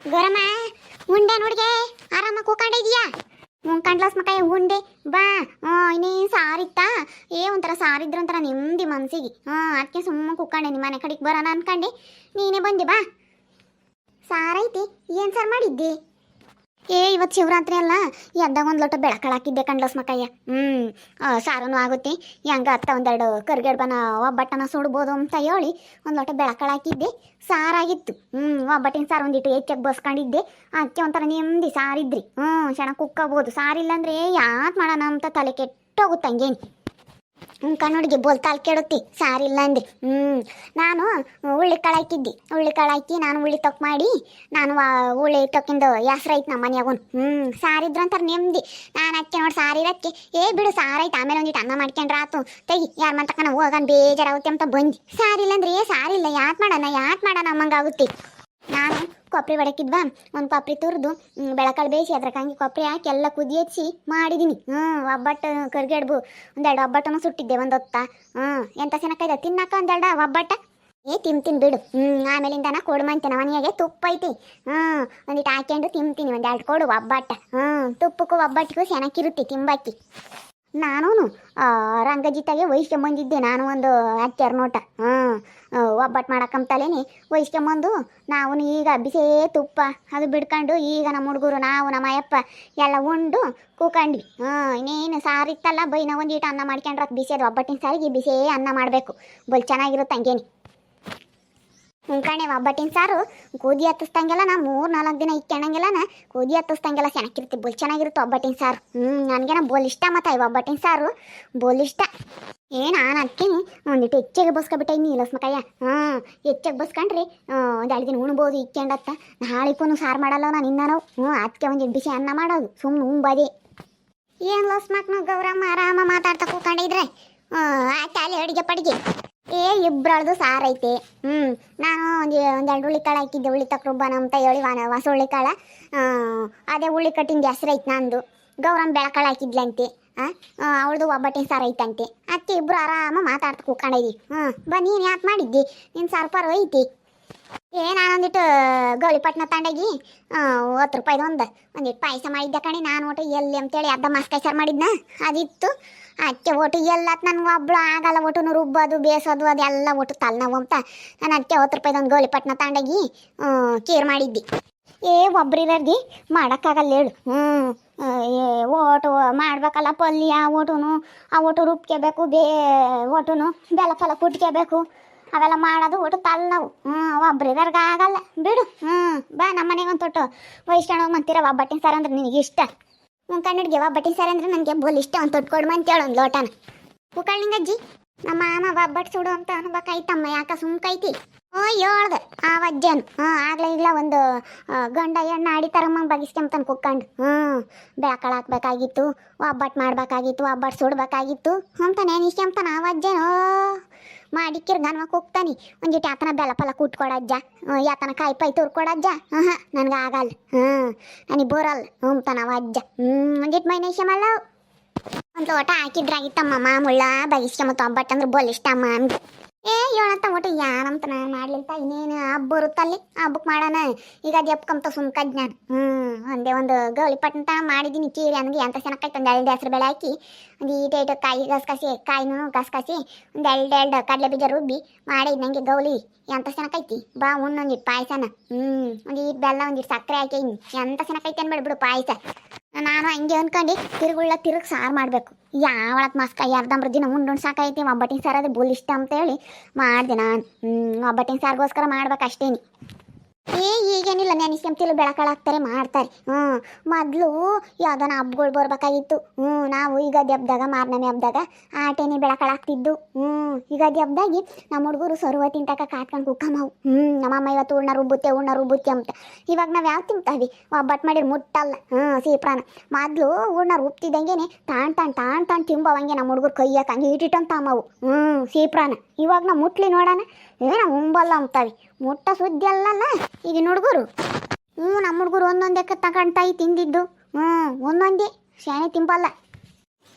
ಗರಮ ಉಂಡೆ ನೋಡ್ಗೆ, ಆರಾಮ ಕೂಕೊಂಡಿದ್ಯಾ? ಕಂಡ್ಲಾಸ್ ಮಕ್ಕ ಉಂಡೆ, ಬಾ. ಇನ್ನೇನು ಸಾರಿತ್ತಾ? ಏ, ಒಂಥರ ಸಾರಿದ್ರ ಒಂಥರ ನೆಮ್ಮದಿ ಮನ್ಸಿಗೆ. ಹ್ಞೂ ಅದಕ್ಕೆ ಸುಮ್ಮನೆ ಕೂಕೊಂಡೆ ನಿಮ್ಮ ಮನೆ ಕಡೆಗೆ ಬರೋಣ ಅನ್ಕಂಡೆ. ನೀನೇ ಬಂದೆ, ಬಾ. ಸಾರೈತಿ ಏನು ಸರ್ ಮಾಡಿದ್ದಿ? ಏ ಇವತ್ತು ಶಿವರಾತ್ರಿ ಅಲ್ಲ. ಎದ್ದಾಗ ಒಂದು ಲೋಟ ಬೆಳಕಳಾಕಿದ್ದೆ ಮಕಯ್ಯ ಮಕ್ಕಯ್ಯ. ಹ್ಞೂ ಸಾರನು ಆಗುತ್ತೆ. ಹೆಂಗ ಅತ್ತ ಒಂದೆರಡು ಕರ್ಗಡ್ಬನ ಒಬ್ಬಟ್ಟನ ಸುಡ್ಬೋದು ಅಂತ ಹೇಳಿ ಒಂದು ಲೋಟ ಬೆಳಕಳಾಕಿದ್ದೆ ಸಾರಾಗಿತ್ತು. ಹ್ಞೂ ಒಬ್ಬಟ್ಟಿನ ಸಾರು ಒಂದಿಟ್ಟು ಹೆಚ್ಚಾಗಿ ಬಸ್ಕೊಂಡಿದ್ದೆ. ಅದಕ್ಕೆ ಒಂಥರ ನೆಮ್ಮದಿ ಸಾರಿದ್ರಿ. ಹ್ಞೂ ಚೆನ್ನಾಗಿ ಕುಕ್ಕಬೋದು. ಸಾರಿಲ್ಲ ಅಂದರೆ ಯಾತ್ ಮಾಡೋಣ ಅಂತ ತಲೆ ಕೆಟ್ಟೋಗುತ್ತೆ ಹಂಗೇನು. ಹ್ಞೂ ಕಣ್ಣುಡಿಗೆ ಬೋಲ್ತಾಲ್ ಕೆಡುತ್ತಿ? ಸಾರಿಲ್ಲ ಅಂದ್ರಿ ಹ್ಞೂ ನಾನು ಉಳ್ಳಿ ಕಾಳು ಹಾಕಿದ್ದಿ. ಉಳ್ಳಿ ಕಾಳು ನಾನು ಉಳ್ಳಿ ತೊಕ್ ಮಾಡಿ, ನಾನು ಉಳ್ಳಿ ತೊಕ್ಕಿಂದು ಹೆಸ್ರು ಐತೆ ನಮ್ಮ ಹ್ಮ್. ಹ್ಞೂ ಸಾರಿದ್ರು ನೆಮ್ಮದಿ ನಾನು ಅಕ್ಕಿ ನೋಡಿ ಸಾರಿರಕ್ಕೆ ಏ ಬಿಡು ಸಾರೈತೆ ಆಮೇಲೆ ಒಂದಿಟ್ಟು ಅನ್ನ ಮಾಡ್ಕೊಂಡ್ರೆ ಆತು. ತೆಗಿ ಯಾರ ಮಂತಕನ ಹೋಗನ್ ಬೇಜಾರಾಗುತ್ತೆ ಅಂತ ಬಂದು. ಸಾರಿಲ್ಲ ಅಂದ್ರೆ ಏ ಸಾರಿಲ್ಲ ಯಾಕೆ ಮಾಡೋಣ? ಯಾಕೆ ಮಾಡೋಣ? ಅಮ್ಮಂಗಾಗುತ್ತೆ ಕೊಬ್ಬರಿ ಒಡಕಿದ್ವಾ? ಒಂದು ಕೊಬ್ಬರಿ ತುರಿದು ಬೆಳಕಾಳು ಬೇಯಿಸಿ ಅದ್ರ ಕಂಗಿ ಕೊಬ್ಬರಿ ಹಾಕಿ ಎಲ್ಲ ಕುದಿ ಹಚ್ಚಿ ಮಾಡಿದ್ದೀನಿ ಹ್ಞೂ ಒಬ್ಬಟ್ಟು ಕರ್ಗೆಡ್ಬು. ಒಂದೆರಡು ಒಬ್ಬಟ್ಟನ್ನು ಸುಟ್ಟಿದ್ದೆ, ಒಂದು ಹೊತ್ತ. ಹ್ಞೂ ಎಂತ ಚೆನ್ನಾಗೈತೆ ತಿನ್ನಕ್ಕ ಒಂದೆರಡು ಒಬ್ಬಟ್ಟ. ಏ ತಿಂತೀನಿ ಬಿಡು. ಹ್ಞೂ ಆಮೇಲಿಂದ ನಾ ಕೊಡು ಮಂತೇನೆ ಮನೆಯಾಗೆ ತುಪ್ಪ ಐತಿ ಹ್ಞೂ ಒಂದಿಟ್ಟು ಹಾಕ್ಯಂಡು ತಿಂತೀನಿ. ಒಂದೆರಡು ಕೊಡು ಒಬ್ಬಟ್ಟ. ಹ್ಞೂ ತುಪ್ಪಕ್ಕೂ ಒಬ್ಬಟ್ಟಿಗೂ ಚೆನ್ನಾಗಿರುತ್ತೆ ತಿಂಬಾಕಿ ನಾನು ರಂಗಜಿತಾಗೆ ವಹಿಸ್ಕೊಂಬಂದಿದ್ದೆ ನಾನು ಒಂದು ಹತ್ಯಾರ ನೋಟ. ಹಾಂ ಒಬ್ಬಟ್ಟು ಮಾಡಕ್ಕಂತಲೇನೆ ವಹಿಸ್ಕೊಂಬಂದು ನಾವು ಈಗ ಬಿಸೇ ತುಪ್ಪ ಅದು ಬಿಡ್ಕೊಂಡು ಈಗ ನಮ್ಮ ಹುಡುಗರು ನಾವು ನಮ್ಮ ಅಯ್ಯಪ್ಪ ಎಲ್ಲ ಉಂಡು ಕೂಕಂಡ್ವಿ. ಹಾಂ, ಇನ್ನೇನು ಸಾರಿತ್ತಲ್ಲ, ಬೈನ ಒಂದೀಟ ಅನ್ನ ಮಾಡ್ಕೊಂಡ್ರೆ ಬಿಸಿ ಅದು ಒಬ್ಬಟ್ಟಿನ ಸಾರಿಗೆ ಬಿಸೇ ಅನ್ನ ಮಾಡಬೇಕು. ಬಲ್ ಚೆನ್ನಾಗಿರುತ್ತೆ ಹಂಗೇನೆ. ಕಣೆ ಒಬ್ಬಟ್ಟಿನ ಸಾರು ಗೋಧಿ ಹತ್ತಿಸ್ದಂಗೆಲ್ಲ ನಾ ಮೂರು ನಾಲ್ಕು ದಿನ ಇಕ್ಕೊಂಡಂಗೆಲ್ಲ ನಾ ಗೋಧಿ ಹತ್ತಿಸ್ದಂಗೆಲ್ಲ ಸೆಣಕಿರ್ತಿ, ಬೋಲ್ ಚೆನ್ನಾಗಿರುತ್ತೆ ಒಬ್ಬಟ್ಟಿನ ಸಾರು. ಹ್ಞೂ ನನಗೇನ ಬೋಲ್ ಇಷ್ಟ ಮತ್ತು ಇವ ಒಬ್ಬಟ್ಟಿನ ಸಾರು. ಬೋಲ್ ಇಷ್ಟ. ಏ, ನಾನು ಅದಕ್ಕೆ ಒಂದಿಟ್ಟು ಹೆಚ್ಚಿಗೆ ಬಸ್ಕೊಬಿಟ್ಟೆ ನೀ ಇಲಸ್ಮಕಯ್ಯ ಹಾಂ ಹೆಚ್ಚಿಗೆ ಬಸ್ಕೊಂಡ್ರಿ ಒಂದು ಎರಡು ದಿನ ಉಣ್ಬೋದು ಇಕ್ಕೊಂಡತ್ತ ನಾಳೆಗೂ ಸಾರು ಮಾಡಲ್ಲ ನಾನು ಇನ್ನ ನಾವು. ಹ್ಞೂ ಅದಕ್ಕೆ ಒಂದು ಬಿಸಿ ಅನ್ನ ಮಾಡೋದು. ಸುಮ್ಮನೆ ಉಂಬದೆ ಏನು ಲಸ್ಮಕ್ ಮಕ್ಳು ಗೌರಮ್ಮ ಆರಾಮ ಮಾತಾಡ್ತಾ ಕೂತ್ಕೊಂಡಿದ್ರೆ? ಆಯ್ತು, ಅಲ್ಲಿ ಅಡುಗೆ ಪಡಿಗೆ. ಏ ಇಬ್ಬರಳ್ದು ಐತೆ. ಹ್ಞೂ ನಾನು ಒಂದು ಒಂದೆರಡು ಹುಳಿ ಕಾಳು ಹಾಕಿದ್ದೆ ಹುಳಿ ತಕ್ಕ ರುಬ್ಬನ ಅಂತ ಹೇಳಿ ವಾನ ಹೊಸ ಹುಳಿ ಕಾಳು ಅದೇ ಹುಳಿ ಕಟ್ಟಿಂದ ಹೆಸ್ರು ಐತೆ ನಂದು. ಗೌರಮ್ಮ ಬೆಳಕಾಳು ಹಾಕಿದ್ಲಂತೆ. ಅವಳದು ಒಬ್ಬಟ್ಟಿನ ಸಾರು ಐತಂತೆ. ಅದಕ್ಕೆ ಇಬ್ಬರು ಆರಾಮ ಮಾತಾಡ್ತಾ ಕೂತ್ಕೊಂಡಿದ್ವಿ ಹ್ಞೂ ಬಾ, ನೀನು ಯಾಕೆ ಮಾಡಿದ್ದಿ? ನಿನ್ನ ಸರ್ಪರ್ ಐತಿ ಏ, ನಾನೊಂದಿಟ್ಟು ಗೌಳಿಪಟ್ನ ತಂಡಾಗಿ ಹತ್ತು ರೂಪಾಯ್ದು ಒಂದು. ಒಂದಿಟ್ಟು ಪಾಯಸ ಮಾಡಿದ್ದೆ ಕಣಿ, ನಾನು ಒಟ್ಟು ಎಲ್ಲಿ ಅಂತೇಳಿ ಅರ್ಧ ಮಾಸ್ಕಾಯಿ ಸಾರು ಮಾಡಿದ್ನ. ಅದಿತ್ತು. ಅದಕ್ಕೆ ಒಟ್ಟು ಎಲ್ಲತ್ ನನ್ಗೆ ಒಬ್ಳು ಆಗಲ್ಲ, ಒಟ್ಟು ರುಬ್ಬೋದು ಬೇಯಿಸೋದು ಅದೆಲ್ಲ ಒಟ್ಟು ತಲೆನೋವು ಅಂತ ನಾನು ಅಕ್ಕೆ ಹತ್ತು ರೂಪಾಯಿದು ಒಂದು ಗೋಳಿಪಟ್ನ ತಂಡಾಗಿ ಕೀರ್ ಮಾಡಿದ್ದಿ. ಏ ಒಬ್ರಿರರ್ಗಿ ಮಾಡೋಕ್ಕಾಗಲ್ಲ ಹೇಳು. ಹ್ಞೂ ಓಟು ಮಾಡ್ಬೇಕಲ್ಲ ಪಲ್ಯ ಓಟುನು ಆ ಓಟು ರುಬ್ಕೋಬೇಕು ಬೇ ಓಟುನು ಬೆಲ್ಲ ಫಲ ಕುಟ್ಕೋಬೇಕು ಅವೆಲ್ಲ ಮಾಡೋದು ಒಟ್ಟು ತಲೆನೋವು ಹ್ಞೂ ಒಬ್ರಿದರ್ಗ ಆಗಲ್ಲ ಬಿಡು. ಹ್ಞೂ ಬಾ ನಮ್ಮ ಮನೆಗೆ ಒಂದು ತೊಟ್ಟು. ವೈಷ್ಣವ ಮಂತೀರ ಒಬ್ಬಟ್ಟಿನ ಸಾರು ಅಂದ್ರೆ ನಿನಗೆ ಇಷ್ಟ. ಹ್ಞೂ ಕನ್ನಡಿಗೆ ಒಬ್ಬಟ್ಟಿನ ಸಾರು ಅಂದ್ರೆ ನನಗೆ ಬೋಲ್ ಇಷ್ಟ. ಒಂದು ತೊಟ್ಟು ಕೊಡು ಅಂತೇಳು ಒಂದು ಲೋಟನ. ಅಜ್ಜಿ. ನಮ್ಮ ಮಾಮ ಒಬ್ಬಟ್ಟು ಸುಡು ಅಂತ ಅನ್ಬೇಕಾಯ್ತಮ್ಮ ಯಾಕ ಸುಮ್ಕೈತಿ ಓ ಹೇಳ್ದೆ ಆ ಅಜ್ಜನು ಹ್ಞೂ ಆಗ್ಲೇ ಇಲ್ಲ ಒಂದು ಗಂಡ ಎಣ್ಣೆ ಆಡಿತಾರಮ್ಮ ಬಗಿಸ್ಕೊಂತಾನೆ ಕುಕ್ಕಂಡು. ಹ್ಞೂ ಬೆಳಕಳ ಹಾಕ್ಬೇಕಾಗಿತ್ತು. ಒಬ್ಬಟ್ಟು ಮಾಡ್ಬೇಕಾಗಿತ್ತು. ಒಬ್ಬಟ್ಟು ಸುಡ್ಬೇಕಾಗಿತ್ತು. ಅಂತ ನೆನಿಸ್ಕೊಂತಾನ ಆ ವಜ್ಜನ್. ಓ ಮಾಡಿಕ್ಕಿರ್ ಗನ್ವ ಕೂಗ್ತಾನೆ ಒಂದಿಟ್ಟು ಯಾತನ ಬೆಲ್ಲ ಪಲ್ಲ ಕೂಟ್ಕೊಡಜ್ಜ ಯಾತನ ಕಾಯಿ ಪೈ ತುರ್ಕೊಡಜ್ಜ ಹಾಂ ನನಗೆ ಆಗಲ್ಲ. ಹ್ಞೂ ನನಗೆ ಬೋರಲ್ಲ ಹ್ಞೂ ತನವ ಅಜ್ಜ. ಹ್ಞೂ ಮೈನೇಶ್ಯ ಮಲ್ಲ ಒಂದು ಲೋಟ ಹಾಕಿದ್ರಾಗಿತ್ತಮ್ಮ ಮಾಮುಳ್ಳ ಬಗಿಸ್ಕೊಂಬತ್ತು ಒಬ್ಬಟ್ಟು ಅಂದ್ರೆ ಬೋಲ್ ಇಷ್ಟಮ್ಮ ಅಂದ್ ಏ ಹೇಳಂತ ಒಟ್ಟು ಯಾರಂತ ನಾನು ಮಾಡ್ಲಿಂತ ಇನ್ನೇನು ಹಬ್ಬ ಬರುತ್ತಲ್ಲಿ ಹಬ್ಬಕ್ಕೆ ಮಾಡೋಣ. ಈಗ ಅದು ಎಪ್ಕೊಂತ ಸುಮ್ಕದ್ ನಾನು. ಹ್ಞೂ ಒಂದೇ ಒಂದು ಗೌಳಿ ಪಟ್ಟಂತ ಮಾಡಿದ್ದೀನಿ ಕೀರಿ ನನಗೆ ಎಂತ ಸೆನಕಾಯ್ತು ಒಂದು ಎರಡು ಹೆಸರು ಬೇಳೆ ಹಾಕಿ, ಒಂದು ಈಟ ಇಟ್ಟು ಕಾಯಿ ಗಸ್ಕಸಿ ಕಾಯಿನೂ ಗಸ್ಕಸಿ ಒಂದು ಎರಡು ಎರಡು ಕಡಲೆ ಬೀಜ ರುಬ್ಬಿ ಮಾಡಿ ನಂಗೆ ಗೌಲಿ ಎಂತ ಚೆನ್ನಾಗೈತಿ ಬಾ ಉಣ್ಣೊಂದಿಟ್ಟು ಪಾಯಸನ. ಹ್ಞೂ ಒಂದು ಈಟ್ ಬೆಲ್ಲ ಒಂದಿಟ್ಟು ಸಕ್ಕರೆ ಹಾಕಿ, ಎಂತ ಚೆನ್ನಾಗೈತೆ ಅನ್ಬೇಡ ಬಿಡು ಪಾಯಸ. ನಾನು ಹಂಗೆ ಅನ್ಕೊಂಡು ತಿರುಗುಳ್ಳ ತಿರುಗಿ ಸಾರು ಮಾಡಬೇಕು. ಯಾವಳತ್ ಮಸ್ಕ ಅರ್ಧಂಬ್ರ ದಿನ ಉಂಡು ಸಾಕೈತಿ ಒಬ್ಬಟ್ಟಿನ ಸಾರು ಅದು ಬುಲ್ ಇಷ್ಟ ಅಂತ ಹೇಳಿ ಮಾಡಿದೆ ನಾನು. ಒಬ್ಬಟ್ಟಿನ ಸಾರಿಗೋಸ್ಕರ ಮಾಡ್ಬೇಕು ಅಷ್ಟೇನಿ ಏ, ಈಗೇನಿಲ್ಲ ನೆನೆಸ್ಕೊಂತಿಲ್ಲ ಬೆಳಕಳಾಗ್ತಾರೆ ಮಾಡ್ತಾರೆ. ಹ್ಞೂ ಮೊದಲು ಯಾವ್ದಾನ ಹಬ್ಬಗಳು ಬರ್ಬೇಕಾಗಿತ್ತು. ಹ್ಞೂ ನಾವು ಯುಗಾದಿ ಹಬ್ದಾಗ, ಮಾರ್ನಮಿ ಹಬ್ದಾಗ ಆಟೇನೆ ಬೆಳಕಳಾಗ್ತಿದ್ದು ಹ್ಞೂ ಯುಗಾದಿ ಹಬ್ದಾಗಿ ನಮ್ಮ ಹುಡುಗರು ಸರ್ವ ತಿಂತಕ ಕಾಟ್ಕೊಂಡು ಕುಕ್ಕಮ್ಮವು ಹ್ಞೂ ನಮ್ಮಮ್ಮ ಇವತ್ತು ಉಣ್ಣ ರುಬ್ಬುತ್ತೆ ಉಣ್ಣ ರುಬ್ಬುತ್ತೆ ಅಂತ. ಇವಾಗ ನಾವು ಯಾವ ತಿಂತಾವಿ? ಒಬ್ಬಟ್ಟು ಮಾಡಿದ್ರೆ ಮುಟ್ಟಲ್ಲ. ಹ್ಞೂ ಸೀಪ್ರಾನ ಮೊದಲು ಉಣ್ಣ ರುಬ್ತಿದ್ದಂಗೆನೆ ತಾಣ್ ತಾಣ್ ತಾಣ್ ತಾಣ್ ತಿಂಬವಂಗೆ ನಮ್ಮ ಹುಡುಗರು ಕೈಯಾಕ ಹಂಗೆ ಇಟ್ಟಿಟ್ಟಂತ ಅಮ್ಮವು ಹ್ಞೂ ಸೀಪ್ರಾನ ಇವಾಗ ನಾವು ಮುಟ್ಲಿ ನೋಡೋಣ. ಏನ ಉಂಬಲ್ಲ ಅಂತಾವೆ ಮುಟ್ಟ ಸುದ್ದಿ ಅಲ್ಲಲ್ಲ? ಈಗಿನ ಹುಡುಗರು ಹ್ಞೂ ನಮ್ಮ ಹುಡುಗರು ಒಂದೊಂದೇ ತಗೊಂಡ್ತಾಯಿ ತಿಂದಿದ್ದು. ಹ್ಞೂ ಒಂದೊಂದೇ. ಶಾಣೆ ತಿಂಬಲ್ಲ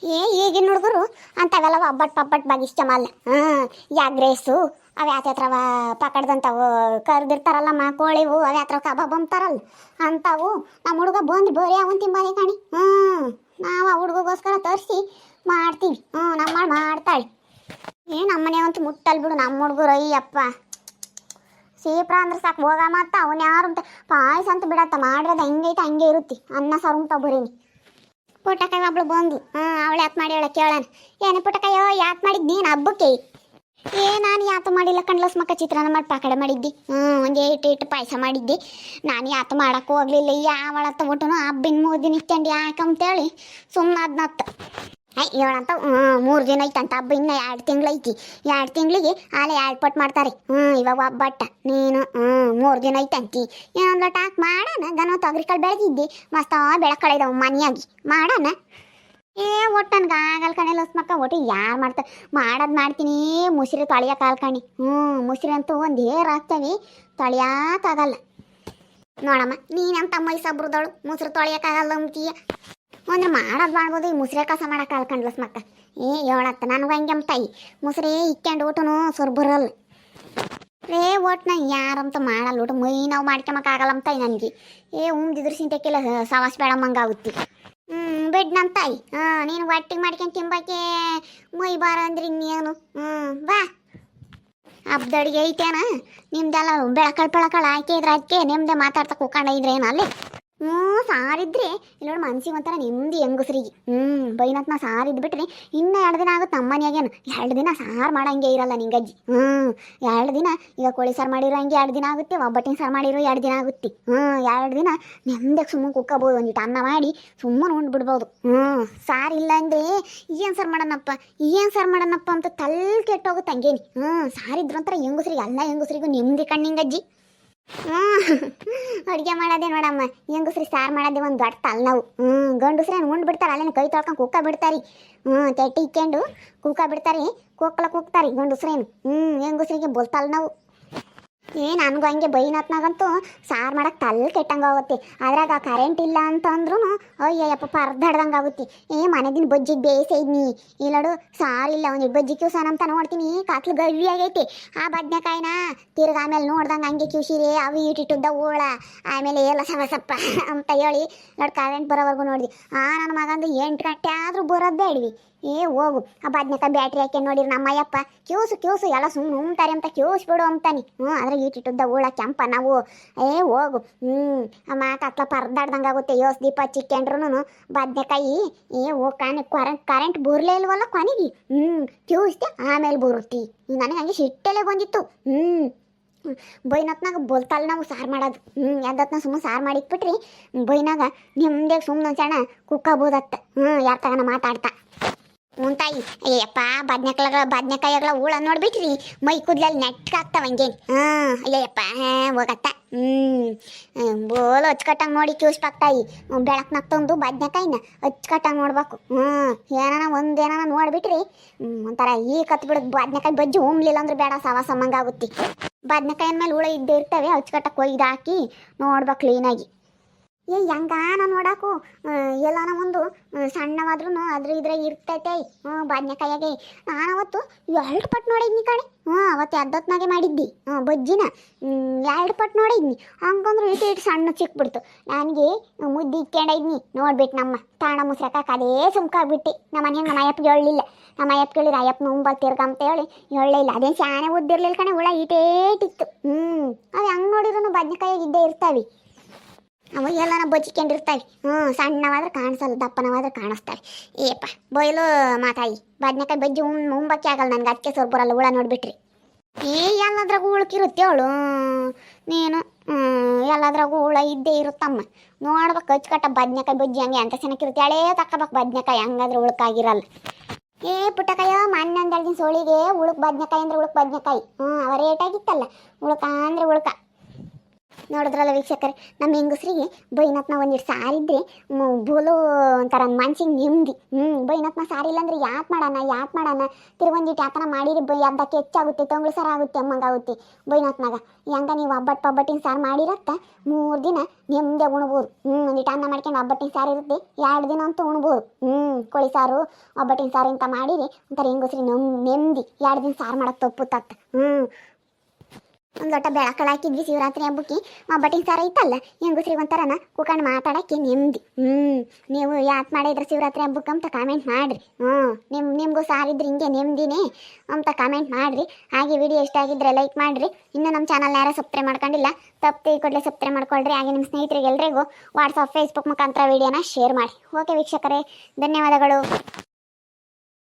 ಏ, ಈಗಿನ ಹುಡುಗರು ಅಂಥವೆಲ್ಲ ಒಬ್ಬಟ್ಟು ಪಬ್ಬಟ್ಟು ಬಾಗಿ ಇಷ್ಟ ಮಲ್ಲ ಹಾಂ ಯಾಗ್ ರೇಸು ಅವು ಯಾತ್ಯಾತ್ರವ ಪಕಡ್ದಂಥವು ಕರ್ದಿರ್ತಾರಲ್ಲಮ್ಮ ಕೋಳಿವು, ಅವು ಯಾತ್ರ ಕಬಾಬ್ ಅಂತಾರಲ್ಲ ಅಂಥವು ನಮ್ಮ ಹುಡುಗ ಬಂದು ಬರೀ ಅವನು ತಿಂಬಾನೆ ಕಣಿ. ಹ್ಞೂ ನಾವು ಆ ಹುಡುಗಗೋಸ್ಕರ ತರಿಸಿ ಮಾಡ್ತೀವಿ. ಹ್ಞೂ ನಮ್ಮ ಮಾಡ್ತಾಳೆ. ಏ, ನಮ್ಮನೆ ಅಂತೂ ಮುಟ್ಟಲ್ ಬಿಡು, ನಮ್ಮ ಹುಡುಗರು, ಅಯ್ಯಪ್ಪ. ಸೀಪ್ರ ಅಂದ್ರೆ ಸಾಕು ಹೋಗ ಮತ್ತ ಅವನ್ ಯಾರು ಪಾಯಸ ಅಂತ ಬಿಡತ್ತ ಮಾಡ್ರದ ಹೆಂಗೈತೆ, ಹಂಗೆ ಇರುತ್ತಿ. ಅನ್ನ, ಸಾರು ಅಂತ ಬರೀನಿ. ಪುಟ್ಟಕಾಯಿ ಒಬ್ಳು ಬಂದ್ಲು. ಹಾ, ಅವಳು ಯಾತ್ ಮಾಡಿ ಹೇಳ ಕೇಳೋಣ. ಏನು ಪುಟ್ಟಕಾಯೋ, ಯಾತ್ ಮಾಡಿದ್ ನೀನು ಹಬ್ಬಕ್ಕೆ? ಏ, ನಾನು ಯಾತು ಮಾಡಿಲ್ಲ ಕಣ್ಲಸ್ ಮಕ್ಕ ಚಿತ್ರಾನ್ನ ಮಾಡಿ ಪಾಕಡೆ ಮಾಡಿದ್ದಿ. ಹ್ಞೂ ಒಂದು ಇಟ್ಟು ಇಟ್ಟು ಪಾಯಸ ಮಾಡಿದ್ದಿ. ನಾನು ಯಾತು ಮಾಡಕ್ಕೆ ಹೋಗ್ಲಿಲ್ಲ. ಯಾವಳ ತಗೊಟ್ಟನು ಹಬ್ಬಿನ ಮೂರು ದಿನ ಇಟ್ಟಂಡು ಯಾಕಂತೇಳಿ ಸುಮ್ಮನೆ ಅದನ್ನತ್ತ ಹೇಳಂತ ಹ್ಞೂ ಮೂರು ದಿನ ಐತಂತ. ಹಬ್ಬ ಇನ್ನು ಎರಡು ತಿಂಗ್ಳೈತಿ ಎರಡು ತಿಂಗಳಿಗೆ ಆಲೆ ಎರಡು ಪಟ್ಟು ಮಾಡ್ತಾರೆ. ಹ್ಞೂ ಇವಾಗ ಒಬ್ಬಟ್ಟ, ನೀನು ಹ್ಞೂ ಮೂರು ದಿನ ಐತಂತಿ. ಏನೊಂದು ಲೋಟ ಹಾಕಿ ಮಾಡೋಣ ದನ ತೊಗರಿಕಾಳು ಬೆಳೆದಿದ್ದೆ. ಮಸ್ತ ಬೆಳಕಳಿದವು ಮನೆಯಾಗಿ. ಮಾಡೋಣ ಏ ಒಟ್ಟು ನನ್ಗೆ ಆಗಲ್ ಕಣೆ ಲಸ್ ಮಕ್ಕ ಒಟ್ಟು ಯಾರು ಮಾಡ್ತಾರೆ ಮಾಡೋದು ಮಾಡ್ತೀನಿ. ಮುಸ್ರಿ ತೊಳಿಯಕ್ಕೆ ಕಣಿ. ಹ್ಞೂ ಮುಸ್ರಿ ಅಂತೂ ಒಂದು ಏರ್ ಹಾಕ್ತೇವೆ. ತೊಳಿಯಾಕಾಗಲ್ಲ ನೋಡಮ್ಮ ನೀನಂತ ತಮ್ಮ ಸಬ್ರದವಳು ಮುಸ್ರಿ ತೊಳೆಯೋಕ್ಕಾಗಲ್ಲ ಅಂತೀಯ? ಅಂದ್ರೆ ಮಾಡೋದು ಮಾಡ್ಬೋದು, ಈ ಮುಸ್ರೆ ಕಸ ಮಾಡಕ್ಕೆ ಅಲ್ಕಂಡ್ಲಸ್ ಮಕ್ಕ ಏ ಹೇಳತ್ತ ನನಗೂ ಹಂಗೆ ತಾಯಿ ಮುಸ್ರೆ ಇಕ್ಕೊಂಡು ಊಟನು ಸುರ್ಬರಲ್ಲ ರೇ ಒಟ್ಟು ನಂಗೆ ಯಾರಂತ ಮಾಡಲ್ಲ ಊಟ, ಮೈ ನಾವು ಮಾಡ್ಕೊಂಬಕ್ಕಾಗಲ್ಲ ತಾಯಿ ನನಗೆ. ಏ ಉಮ್ದಿದ್ರು ಸಿಂತಕ್ಕೆಲ್ಲ ಸವಾಸ್ ಬೇಡಮ್ಮಂಗೆ ಆಗುತ್ತೆ. ಹ್ಞೂ ಬಿಡ್ ನಮ್ಮ ತಾಯಿ ಹಾಂ, ನೀನು ಒಟ್ಟಿಗೆ ಮಾಡ್ಕೊಂಡು ತಿಂಬಕ್ಕೆ ಮೈ ಬಾರ ಅಂದ್ರೆ ಇನ್ನೇನು? ಹ್ಞೂ ಬಾ. ಹಬ್ದಡಿಗೆ ಐತೇನ? ನಿಮ್ದೆಲ್ಲ ಬೆಳಕಳ್ ಬೆಳಕಳ್ ಹಾಕಿದ್ರೆ ಅದಕ್ಕೆ ನಿಮ್ದೆ ಮಾತಾಡ್ತಾ ಕೂಕೊಂಡ ಇದ್ರೇನು, ಅಲ್ಲಿ? ಹ್ಞೂ, ಸಾರಿದ್ರೆ. ಇಲ್ಲಿ ನೋಡಿ ಮನ್ಸಿಗೆ ಒಂಥರ ನೆಮ್ಮದಿ ಹೆಂಗಸ್ರಿಗೆ. ಹ್ಞೂ ಬೈನತ್ನ ಸಾರು ಬಿಟ್ರೆ ಇನ್ನೂ ಎರಡು ದಿನ ಆಗುತ್ತೆ ನಮ್ಮ ಮನ್ಯಾಗೇನು ಎರಡು ದಿನ ಸಾರು ಮಾಡಂಗೆ ಇರಲ್ಲ ನಿಂಗಜ್ಜಿ. ಹ್ಞೂ, ಎರಡು ದಿನ ಈಗ ಕೋಳಿ ಸಾರು ಮಾಡಿರೋ ಹಂಗೆ ಎರಡು ದಿನ ಆಗುತ್ತೆ, ಒಬ್ಬಟ್ಟಿನ ಸಾರು ಮಾಡಿರೋ ಎರಡು ದಿನ ಆಗುತ್ತೆ. ಹ್ಞೂ, ಎರಡು ದಿನ ನೆಮ್ಮದಿಗೆ ಸುಮ್ಮನೆ ಕುಕ್ಕಬೋದು ಒಂದಿಟ್ಟು ಅನ್ನ ಮಾಡಿ ಸುಮ್ಮನೆ ಉಂಡ್ಬಿಡ್ಬೋದು. ಹ್ಞೂ, ಸಾರು ಇಲ್ಲ ಅಂದರೆ ಏನು ಸಾರು ಮಾಡೋಣಪ್ಪ? ಏನು ಸಾರು ಮಾಡೋಣಪ್ಪ ಅಂತ ತಲ್ ಕೆಟ್ಟೋಗುತ್ತೆ ಹಂಗೇನಿ. ಹ್ಞೂ ಸಾರಿದ್ರು ಒಂಥರ ಹೆಂಗಸ್ರಿಗೆ, ಎಲ್ಲ ಹೆಂಗಸ್ರಿಗೂ ನೆಮ್ಮದಿ ಕಣ್ಣಿಂಗಜ್ಜಿ ಅಡುಗೆ ಮಾಡೋದೇ ನೋಡಮ್ಮ. ಹೆಂಗಸ್ರಿ ಸಾರು ಮಾಡೋದೇ ಒಂದು ದೊಡ್ಡ ತಲೆನೋವು ಹ್ಞೂ ಗಂಡಸ್ರೆ ಉಂಡು ಬಿಡ್ತಾರೆ? ಅಲ್ಲೇನು ಕೈ ತೊಳ್ಕೊಂಡು ಕುಕ್ಕ ಬಿಡ್ತಾರೆ. ಹ್ಞೂ ತೆಟ್ಟಿ ಇಕ್ಕೊಂಡು ಕುಕ್ಕ ಬಿಡ್ತಾರೆ. ಕುಕ್ಕಲ ಕುಕ್ತಾರೆ ಗಂಡಸ್ರೇನು ಹ್ಞೂ ಹೆಂಗಸ್ರಿಗೆ ಬೊಲ್ ತಲೆನೋವು ಏ, ನನಗೂ ಹಂಗೆ ಬೈನತ್ನಾಗಂತೂ ಸಾರು ಮಾಡಕ್ಕೆ ತಲೆ ಕೆಟ್ಟಂಗೆ ಆಗುತ್ತೆ. ಅದ್ರಾಗ ಕರೆಂಟ್ ಇಲ್ಲ ಅಂತಂದ್ರೂ ಅಯ್ಯಪ್ಪ ಪರ್ದಾಡ್ದಂಗೆ ಆಗುತ್ತೆ. ಏ ಮನೆದಿನ ಬಜ್ಜಿಗೆ ಬೇಯಿಸಿದ್ನಿ ಇಲ್ಲಡು ಇಲ್ಲ ಒಂದು ಬಜ್ಜಿ ಕ್ಯೂಸನ್ ಅಂತ ನೋಡ್ತೀನಿ ಕಾತ್ಲು ಗವಿ ಆಗೈತಿ. ಆ ಬದ್ನೆಕಾಯಿನ ತಿರ್ಗ ಆಮೇಲೆ ನೋಡ್ದಂಗೆ ಹಂಗೆ ಕ್ಯೂಸಿರಿ, ಅವು ಇಟ್ಟಿಟ್ಟುದ್ದ ಓಳ. ಆಮೇಲೆ ಎಲ್ಲ ಸವಸಪ್ಪ ಅಂತ ಹೇಳಿ ನೋಡಿ ಕರೆಂಟ್ ಬರೋವರೆಗೂ ನೋಡಿದ್ವಿ ಆ ನನ್ನ ಮಗಂದು ಎಂಟು ಗಂಟೆ ಆದರೂ ಬರೋದು ಬೇಡ್ವಿ. ಏ, ಹೋಗು. ಆ ಬದ್ನೆಕಾಯಿ ಬ್ಯಾಟ್ರಿ ಹಾಕಿ ನೋಡಿರಿ ನಮ್ಮಯ್ಯಪ್ಪ. ಕ್ಯೂಸು ಕ್ಯೂಸು ಎಲ್ಲ ಸುಮ್ಮನೆ ಉಮ್ತಾರೆ ಅಂತ ಕ್ಯೂಸ್ ಬಿಡು ಅಂತಾನೆ. ಹ್ಞೂ ಅದ್ರ ಈಟಿಟ್ಟುದ್ದ ಊಳ ಕೆಂಪ ನಾವು. ಏ, ಹೋಗು. ಹ್ಞೂ ಆ ಮಾತು ಅತ್ಲ ಪರ್ದಾಡ್ದಂಗೆ ಆಗುತ್ತೆ. ಯೋಸ್ ದೀಪ ಚಿಕ್ಕೊಂಡ್ರು ಬದ್ನೆಕಾಯಿ. ಏ ಹೋಗ್ ಕಾಣಿ ಕರೆಂಟ್ ಕರೆಂಟ್ ಬುರ್ಲೇ ಇಲ್ವಲ್ಲ ಕೊನೆಗೆ? ಹ್ಞೂ ಕ್ಯೂಸ್ತೆ ಆಮೇಲೆ ಬರುತ್ತಿ ನನಗೆ ಹಂಗೆ ಸಿಟ್ಟಲ್ಲೇ ಬಂದಿತ್ತು ಹ್ಞೂ ಬೈನತ್ನಾಗ ಬೋಲ್ತಲ್ಲ ನಾವು ಸಾರು ಮಾಡೋದು. ಹ್ಞೂ ಎದ್ದತ್ನ ಸುಮ್ಮನೆ ಸಾರು ಮಾಡಿಟ್ಬಿಟ್ರಿ. ಬೈನಾಗ ನಿಮ್ದೇ ಸುಮ್ಮನೆ ಸಣ್ಣ ಕುಕ್ಕಬೋದತ್ತ. ಹ್ಞೂ ಯಾರ ತಗನ ಮಾತಾಡ್ತಾ. ತಾಯಿ ಅಯ್ಯಪ್ಪ ಬದ್ನೆಕಾಯಿಗಳ ಬದ್ನೆಕಾಯಿಗಳ ಹುಳ ನೋಡ್ಬಿಟ್ರಿ. ಮೈ ಕೂದ್ಲಲ್ಲಿ ನೆಟ್ಕಾಗ್ತಾವ ಹಂಗೇನು. ಹಾಂ ಅಯ್ಯಪ್ಪ ಹೋಗತ್ತ. ಹ್ಞೂ ಬೋಲು ಹಚ್ಕಟ್ಟಂಗೆ ನೋಡಿ ಕ್ಯೂಸ್ಪಾಕ್ತಾಯಿ ಬೆಳಕ್ನಾಗ ತಂದು ಬದ್ನೆಕಾಯಿನ ಹಚ್ಕಟ್ಟಂಗೆ ನೋಡ್ಬೇಕು. ಹ್ಞೂ ಏನಾನ ಒಂದು ಏನಾನ ನೋಡ್ಬಿಟ್ರಿ. ಒಂಥರ ಈ ಕತ್ ಬಿಡೋದು ಬದ್ನೆಕಾಯಿ ಬಜ್ಜಿ ಉಮ್ಲಿಲ್ಲ ಅಂದ್ರೆ ಬೇಡ ಸವ ಆಗುತ್ತೆ ಬದ್ನೆಕಾಯಿ ಮೇಲೆ ಹುಳ ಇದ್ದೇ ಇರ್ತವೆ ಹಚ್ಕಟ್ಟಕ್ಕೆ ಒಯ್ದು ಹಾಕಿ ನೋಡ್ಬೇಕು ಕ್ಲೀನಾಗಿ ಏ ಹೆಂಗಾನ ನೋಡಾಕು? ಎಲ್ಲಾನ ಒಂದು ಸಣ್ಣವಾದ್ರೂ ಅದ್ರ ಇದ್ರೆ ಇರ್ತೈತೆ. ಹ್ಞೂ, ಬಾದ್ನೆಕಾಯಾಗೆ. ನಾನು ಅವತ್ತು ಎರಡು ಪಟ್ಟು ನೋಡಿದ್ನಿ ಕಣೆ. ಹ್ಞೂ, ಅವತ್ತು ಎದ್ದೊತ್ನಾಗೆ ಮಾಡಿದ್ದಿ. ಹ್ಞೂ, ಬಜ್ಜಿನ. ಎರಡು ಪಟ್ಟು ನೋಡಿದ್ನಿ. ಹಂಗಂದ್ರೆ ಇಟ್ಟು ಇಟ್ಟು ಸಣ್ಣ ಸಿಕ್ಬಿಡ್ತು ನನಗೆ ಮುದ್ದೆ ಇಟ್ಕೊಂಡಿದ್ನಿ ನೋಡ್ಬಿಟ್ಟು ನಮ್ಮ ತಾಣ ಮುಸ್ರಕ ಅದೇ ಸುಮ್ಕಾಗ್ಬಿಟ್ಟು. ನಮ್ಮ ಮನೆಯಾಗ ನಮ್ಮ ಅಯ್ಯಪ್ಪ ಹೇಳಿಲ್ಲ ನಮ್ಮ ಅಯ್ಯಪ್ಪ ಕೇಳಿದ್ರೆ ಅಯ್ಯಪ್ಪ ಮುಂಬಲ್ ತಿರ್ಗಂತ ಹೇಳಿ. ಹೇಳಿಲ್ಲ ಅದೇ ಶಾನೆ ಉದ್ದಿರ್ಲಿಲ್ಲ ಕಣೆ, ಹುಳ ಇಟೇಟಿತ್ತು ಹ್ಞೂ ಅದು ಹಂಗೆ ನೋಡಿದ್ರು ಬದ್ನೆಕಾಯಿಗೆ ಇದ್ದೇ ಇರ್ತಾವೆ. ಅವ ಎಲ್ಲಾನ ಬಚ್ಕೊಂಡಿರ್ತಾವೆ ಹ್ಞೂ ಸಣ್ಣವಾದ್ರೆ ಕಾಣಿಸಲ್ಲ, ದಪ್ಪನವಾದ್ರೆ ಕಾಣಿಸ್ತಾವೆ ಏಪ್ಪ ಬೊಯ್ಲು ಮಾತಾಯಿ ಬದ್ನೆಕಾಯಿ ಬಜ್ಜಿ ಉಮ್ ಉಂಬಕ್ಕೆ ಆಗಲ್ಲ ನನಗೆ, ಅದಕ್ಕೆ ಸ್ವಲ್ಪ ಬರಲ್ಲ, ಹುಳ ನೋಡ್ಬಿಟ್ರಿ. ಏ, ಎಲ್ಲದ್ರಾಗೂ ಉಳ್ಕಿರುತ್ತೆ ಅವಳು. ನೀನು ಎಲ್ಲದ್ರಾಗೂ ಹುಳ ಇದ್ದೇ ಇರುತ್ತಮ್ಮ. ನೋಡ್ಬೇಕು ಹಚ್ಕಟ್ಟ ಬದ್ನೆಕಾಯಿ ಬಜ್ಜಿ ಹಂಗೆ ಅಂತ ಚೆನ್ನಾಗಿರುತ್ತೆ ಹಳೇ ತಕ್ಕಬೇಕು ಬದ್ನೆಕಾಯಿ, ಹಂಗಾದ್ರೆ ಉಳ್ಕಾಗಿರಲ್ಲ ಏ ಪುಟ್ಟಕಾಯೋ ಮೊನ್ನೆ ಒಂದೆರಡು ದಿನ ಸೋಳಿಗೆ ಉಳುಕ್ ಬದ್ನೆಕಾಯಿ ಅಂದ್ರೆ ಉಳುಕ್ ಬದ್ನೆಕಾಯಿ. ಹ್ಞೂ ಅವ ರೇಟ್ ಆಗಿತ್ತಲ್ಲ. ಉಳ್ಕ ಅಂದ್ರೆ ಉಳ್ಕ ನೋಡಿದ್ರಲ್ಲ ವೀಕ್ಷಕರೇ, ನಮ್ಮ ಹೆಂಗಸ್ರಿಗೆ ಬೈನತ್ನ ಒಂದಿಟ್ಟು ಸಾರಿದ್ರೆ ಬೋಲೋ ಒಂಥರ ಮನ್ಸಿಗೆ ನೆಮ್ಮದಿ. ಹ್ಞೂ ಬೈನತ್ನ ಸಾರಿ ಅಂದರೆ ಯಾಕೆ ಮಾಡೋಣ ಯಾಕೆ ಮಾಡೋಣ? ತಿರುಗೊಂದಿಟ್ಟು ಯಾಕನ ಮಾಡಿರಿ ಬೈ ಹಬ್ಬಕ್ಕೆ ಹೆಚ್ಚಾಗುತ್ತೆ, ತೊಂಗಳು ಸಾರು ಆಗುತ್ತೆ ಅಮ್ಮಂಗಾಗುತ್ತೆ ಬೈನತ್ನಾಗ ಹೆಂಗ ನೀವು ಒಬ್ಬಟ್ಟು ಒಬ್ಬಟ್ಟಿನ ಸಾರು ಮಾಡಿರತ್ತ, ಮೂರು ದಿನ ನೆಮ್ಮದಿ ಉಣ್ಬೋದು. ಹ್ಞೂ ಒಂದಿಟ್ಟು ಅನ್ನ ಮಾಡ್ಕೊಂಡು ಒಬ್ಬಟ್ಟಿನ ಸಾರು ಇರುತ್ತೆ, ಎರಡು ದಿನ ಅಂತೂ ಉಣ್ಬೋದು. ಹ್ಞೂ ಕೋಳಿ ಸಾರು ಒಬ್ಬಟ್ಟಿನ ಸಾರು ಅಂತ ಮಾಡಿರಿ, ಒಂಥರ ಹೆಂಗಸ್ರಿ ನೆಮ್ಮ ನೆಮ್ಮದಿ. ಎರಡು ದಿನ ಸಾರು ಮಾಡೋಕ್ಕೆ ತಪ್ಪುತ್ತತ್ತ. ಹ್ಞೂ ಒಂದು ಲೋಟ ಬೆಳಕಳ ಹಾಕಿದ್ವಿ, ಶಿವರಾತ್ರಿ ಹಬ್ಬಕ್ಕೆ. ಒಬ್ಬಟ್ಟಿನ ಸಾರ ಇತ್ತಲ್ಲ, ಹೆಂಗಸ್ರಿಗೆ ಒಂಥರನ ಕುಕಂಡ್ ಮಾತಾಡಕ್ಕೆ ನೆಮ್ಮದಿ ಹ್ಞೂ ನೀವು ಯಾತ್ ಮಾಡಿದ್ರೆ ಶಿವರಾತ್ರಿ ಹಬ್ಬಕ್ಕೆ ಅಂತ ಕಾಮೆಂಟ್ ಮಾಡಿರಿ. ಹ್ಞೂ ನಿಮ್ಮ ನಿಮಗೂ ಸಾರಿದ್ರೆ ಹಿಂಗೆ ನೆಮ್ಮದಿನೇ ಅಂತ ಕಾಮೆಂಟ್ ಮಾಡಿರಿ. ಹಾಗೆ ವಿಡಿಯೋ ಇಷ್ಟ ಆಗಿದ್ರೆ ಲೈಕ್ ಮಾಡಿರಿ. ಇನ್ನು ನಮ್ಮ ಚಾನಲ್ ಯಾರು ಸಬ್ಸ್ಕ್ರೈಬ್ ಮಾಡ್ಕೊಂಡಿಲ್ಲ, ತಪ್ಪು ಕೂಡಲೇ ಸಬ್ಸ್ಕ್ರೈಬ್ ಮಾಡ್ಕೊಳ್ರಿ. ಹಾಗೆ ನಿಮ್ಮ ಸ್ನೇಹಿತರಿಗೆ ಎಲ್ರಿಗೂ ವಾಟ್ಸಪ್ ಫೇಸ್ಬುಕ್ ಮುಖಾಂತರ ವಿಡಿಯೋನ ಶೇರ್ ಮಾಡಿ. ಓಕೆ ವೀಕ್ಷಕರೇ, ಧನ್ಯವಾದಗಳು.